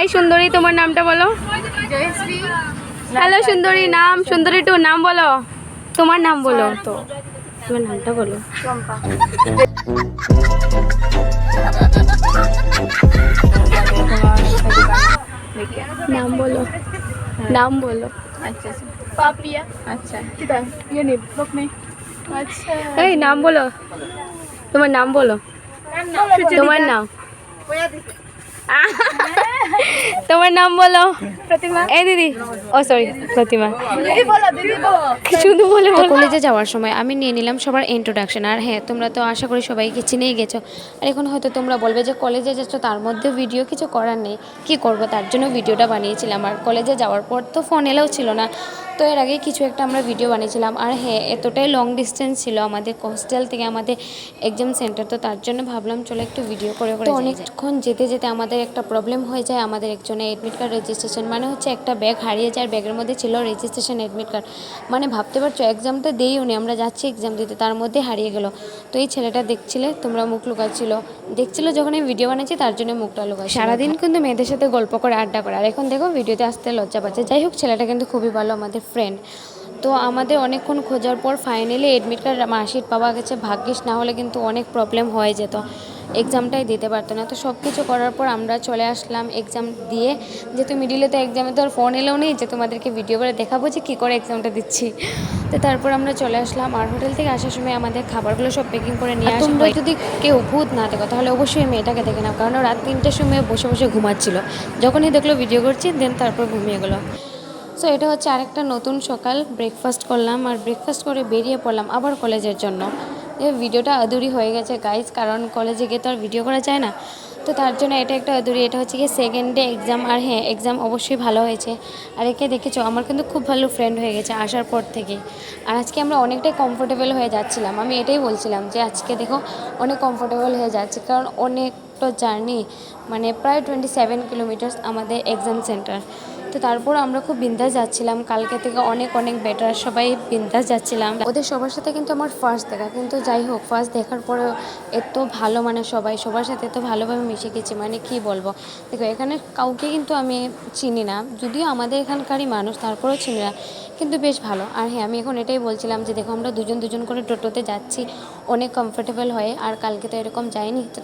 High সুন্দরী তোমার নামটা বলো। হ্যালো সুন্দরী নাম সুন্দরী টু নাম বলো। তোমার নাম বলো। তো তোমার নামটা বলো। নাম বলো। নাম বলো। আচ্ছা আচ্ছা। পাপিয়া। আচ্ছা ইয়ে নেই আচ্ছা। এই নাম বলো। তোমার নাম বলো। তোমার নাম। তোমার নাম বলো? প্রতিমা। এই দিদি। ও সরি প্রতিমা। দিদি বলো দিদি বলো। শুধু বলে কলেজে যাওয়ার সময় আমি নিয়ে নিলাম সবার ইন্ট্রোডাকশন আর হ্যাঁ তোমরা তো আশা করি সবাই কিছু নিয়ে গেছো। আর এখন হয়তো তোমরা বলবে যে কলেজে যাচ্ছ তার মধ্যে ভিডিও কিছু করার নেই। কী করব? তার জন্য ভিডিওটা বানিয়েছিলাম। আর কলেজে যাওয়ার পর তো ফোন এলেও ছিল না। তো এর আগে কিছু একটা আমরা ভিডিও বানিয়েছিলাম। আর হ্যাঁ এতটাই লং ডিস্টেন্স ছিল আমাদের হোস্টেল থেকে আমাদের এক্সাম সেন্টার তো তার জন্য ভাবলাম চলো একটু ভিডিও করে করে অনেকক্ষণ যেতে যেতে আমাদের একটা প্রবলেম হয়ে যায় আমাদের একজনের অ্যাডমিট কার্ড রেজিস্ট্রেশন মানে হচ্ছে একটা ব্যাগ হারিয়ে যায় আর ব্যাগের মধ্যে ছিল রেজিস্ট্রেশন অ্যাডমিট কার্ড মানে ভাবতে পারছ এক্সাম তো দেই উনি আমরা যাচ্ছি এক্সাম দিতে তার মধ্যে হারিয়ে গেল। তো এই ছেলেটা দেখছিলে তোমরা মুখ লুকাচ্ছিল। দেখছিল যখন আমি ভিডিও বানাচ্ছি তার জন্য মুখটা লুকাই সারাদিন কিন্তু মেয়েদের সাথে গল্প করে আড্ডা করে। আর এখন দেখো ভিডিওতে আসতে লজ্জা পাচ্ছে। যাই হোক ছেলেটা কিন্তু খুবই ভালো আমাদের ফ্রেন্ড তো আমাদের অনেকক্ষণ খোঁজার পর ফাইনালি অ্যাডমিট কার্ড মার্কশিট পাওয়া গেছে ভাগ্যিস না হলে কিন্তু অনেক প্রবলেম হয়ে যেত। এক্সামটাই দিতে পারতো না। তো সব কিছু করার পর আমরা চলে আসলাম এক্সাম দিয়ে। যেহেতু মিডিলে তো এক্সামে তো আর ফোন এলেও নেই যে তোমাদেরকে ভিডিও করে দেখাবো যে কী করে এক্সামটা দিচ্ছি। তো তারপর আমরা চলে আসলাম আর হোটেল থেকে আসার সময় আমাদের খাবারগুলো সব প্যাকিং করে নিয়ে আসলাম তোমরা যদি কেউ ভূত না দেখো তাহলে অবশ্যই মেয়েটাকে দেখে নাও। কারণ রাত তিনটের সময় বসে বসে ঘুমাচ্ছিল। যখনই দেখল ভিডিও করছি দেন তারপর ঘুমিয়ে গেলো। সো এটা হচ্ছে আরেকটা নতুন সকাল। ব্রেকফাস্ট করলাম আর ব্রেকফাস্ট করে বেরিয়ে পড়লাম আবার কলেজের জন্য। ভিডিওটা আদুরি হয়ে গেছে গাইজ কারণ কলেজে গিয়ে তো আর ভিডিও করা যায় না। তো তার জন্য এটা একটা আদুরি এটা হচ্ছে কি সেকেন্ড ডে এক্সাম আর হ্যাঁ এক্সাম অবশ্যই ভালো হয়েছে। আর একে দেখেছ, আমার কিন্তু খুব ভালো ফ্রেন্ড হয়ে গেছে আসার পর থেকে। আর আজকে আমরা অনেকটাই কমফোর্টেবল হয়ে যাচ্ছিলাম। আমি এটাই বলছিলাম যে আজকে দেখো অনেক কমফোর্টেবল হয়ে যাচ্ছে, কারণ অনেকটা জার্নি মানে প্রায় টোয়েন্টি সেভেন কিলোমিটার্স আমাদের এক্সাম সেন্টার তো তারপর আমরা খুব বিন্দাস যাচ্ছিলাম। কালকে থেকে অনেক অনেক বেটার সবাই বিন্দাস যাচ্ছিলাম। ওদের সবার সাথে কিন্তু আমার ফার্স্ট দেখা, কিন্তু যাই হোক ফার্স্ট দেখার পরে এত ভালো মানে সবাই, সবার সাথে এত ভালোভাবে মিশে গেছি মানে কি বলব? দেখো, এখানে কাউকে কিন্তু আমি চিনি না, যদিও আমাদের এখানকারই মানুষ, তারপরেও চিনি না, কিন্তু বেশ ভালো। আর হ্যাঁ আমি এখন এটাই বলছিলাম যে, দেখো, আমরা দুজন দুজন করে টোটোতে যাচ্ছি, অনেক কমফোর্টেবল হয়ে, আর কালকে তো এরকম যাইনি তো